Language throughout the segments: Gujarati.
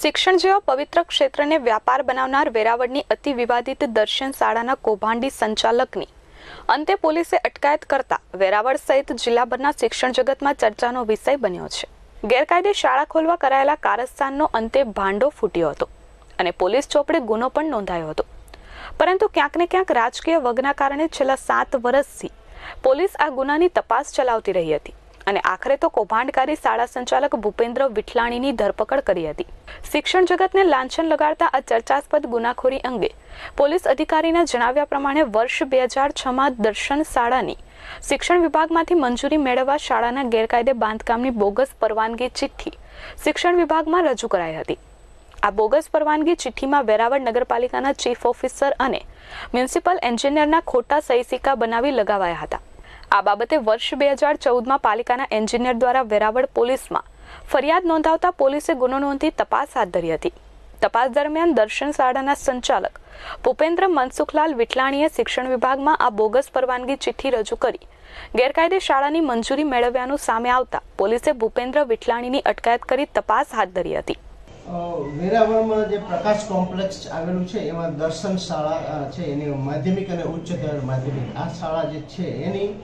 શિક્ષણ જેવા પવિત્ર ક્ષેત્રને વ્યાપાર બનાવનાર વેરાવળની અતિ વિવાદિત દર્શન શાળાના કૌભાંડી સંચાલકની. અંતે પોલીસે અટકાયત કરતા વેરાવળ સહિત જિલ્લાભરના શિક્ષણ જગતમાં ચર્ચાનો વિષય બન્યો છે. ગેરકાયદે શાળા ખોલવા કરાયેલા કારસ્તાનનો અંતે ભાંડો ફૂટ્યો હતો અને પોલીસ ચોપડે ગુનો પણ નોંધાયો હતો. પરંતુ ક્યાંક ને ક્યાંક રાજકીય વગના કારણે છેલ્લા સાત વર્ષથી પોલીસ આ ગુનાની તપાસ ચલાવતી રહી હતી. અને આખરે તો કૌભાંડકારી શાળા સંચાલક ભૂપેન્દ્ર વિઠલાણીની ધરપકડ કરી હતી. શિક્ષણ જગતને લાંછન લગાડતા આ ચર્ચાસ્પદ ગુનાખોરી અંગે પોલીસ અધિકારીના જણાવ્યા પ્રમાણે વર્ષ બે હજાર છમાં દર્શન શાળાની શિક્ષણ વિભાગમાંથી મંજૂરી મેળવવા શાળાના ગેરકાયદે બાંધકામની બોગસ પરવાનગી ચિઠ્ઠી શિક્ષણ વિભાગમાં રજૂ કરાઈ હતી. આ બોગસ પરવાનગી ચિઠ્ઠીમાં વેરાવળ નગરપાલિકાના ચીફ ઓફિસર અને મ્યુનિસિપલ એન્જિનિયરના ખોટા સહી સિક્કા બનાવી લગાવાયા હતા. આ બાબતે વર્ષ બે હજાર ચૌદમાં પાલિકાના એન્જિનિયર દ્વારા વેરાવળ પોલીસમાં ફરિયાદ નોંધાવતા પોલીસે ગુનો નોંધી તપાસ હાથ ધરી હતી. તપાસ દરમિયાન દર્શન શાળાના સંચાલક ભૂપેન્દ્ર મનસુખલાલ વિટલાણીએ શિક્ષણ વિભાગમાં આ બોગસ પરવાનગી ચિઠ્ઠી રજૂ કરી. ગેરકાયદે શાળાની મંજૂરી મેળવ્યાનું સામે આવતા પોલીસે ભૂપેન્દ્ર વિટલાણીની અટકાયત કરી તપાસ હાથ ધરી હતી. વેરાવળમાં જે પ્રકાશ કોમ્પ્લેક્સ આવેલું છે, એમાં દર્શન શાળા છે, એની માધ્યમિક અને ઉચ્ચતર માધ્યમિક. આ શાળા જે છે, એની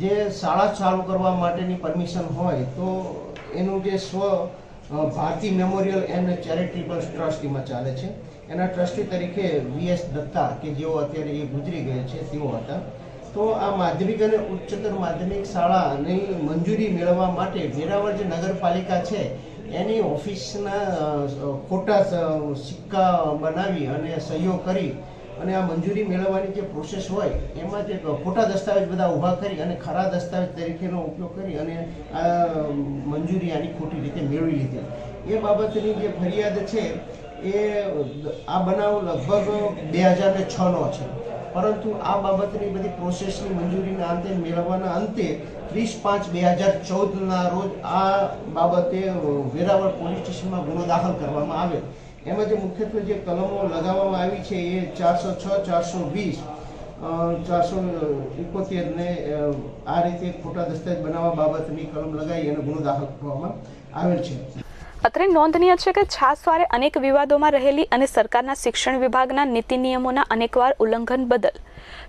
જે શાળા ચાલુ કરવા માટેની પરમિશન હોય, તો એનું જે સ્વ Bharati memorial and charitable trust એમાં ચાલે છે. એના ટ્રસ્ટી તરીકે વીએસ દત્તા, કે જેઓ અત્યારે એ ગુજરી ગયા છે, તેઓ હતા. તો આ માધ્યમિક અને ઉચ્ચતર માધ્યમિક શાળાની મંજૂરી મેળવવા માટે વેરાવળ જે નગરપાલિકા છે એની ઓફિસના ખોટા સિક્કા બનાવી અને સહીઓ કરી અને આ મંજૂરી મેળવવાની જે પ્રોસેસ હોય, એમાં જે ખોટા દસ્તાવેજ બધા ઊભા કરી અને ખરા દસ્તાવેજ તરીકેનો ઉપયોગ કરી અને આ મંજૂરી આની ખોટી રીતે મેળવી લીધી. એ બાબતની જે ફરિયાદ છે, એ આ બનાવ લગભગ બે હજાર છનો છે. પરંતુ આ બાબતની બધી પ્રોસેસની મંજૂરીના અંતે મેળવવાના અંતે ત્રીસ પાંચ બે હજાર ચૌદના રોજ આ બાબતે વેરાવળ પોલીસ સ્ટેશનમાં ગુનો દાખલ કરવામાં આવે એમાં જે મુખ્યત્વે જે કલમો લગાવવામાં આવી છે એ ચારસો છ, ચારસો વીસ ચારસો ઇકોતેરને આ રીતે ખોટા દસ્તાવેજ બનાવવા બાબતની કલમ લગાવી અને ગુનો દાખલ કરવામાં આવેલ છે. અત્રે નોંધનીય છે કે છાસવારે અનેક વિવાદોમાં રહેલી અને સરકારના શિક્ષણ વિભાગના નીતિ નિયમોના અનેકવાર ઉલ્લંઘન બદલ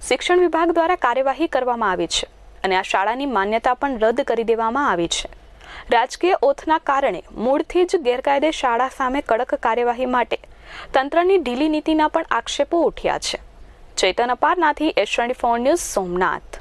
શિક્ષણ વિભાગ દ્વારા કાર્યવાહી કરવામાં આવી છે અને આ શાળાની માન્યતા પણ રદ કરી દેવામાં આવી છે. રાજકીય ઓથના કારણે મૂળથી જ ગેરકાયદે શાળા સામે કડક કાર્યવાહી માટે તંત્રની ઢીલી નીતિના પણ આક્ષેપો ઉઠ્યા છે. ચેતન અપારનાથી એશ ટ્વેન્ટી ફોર ન્યૂઝ સોમનાથ.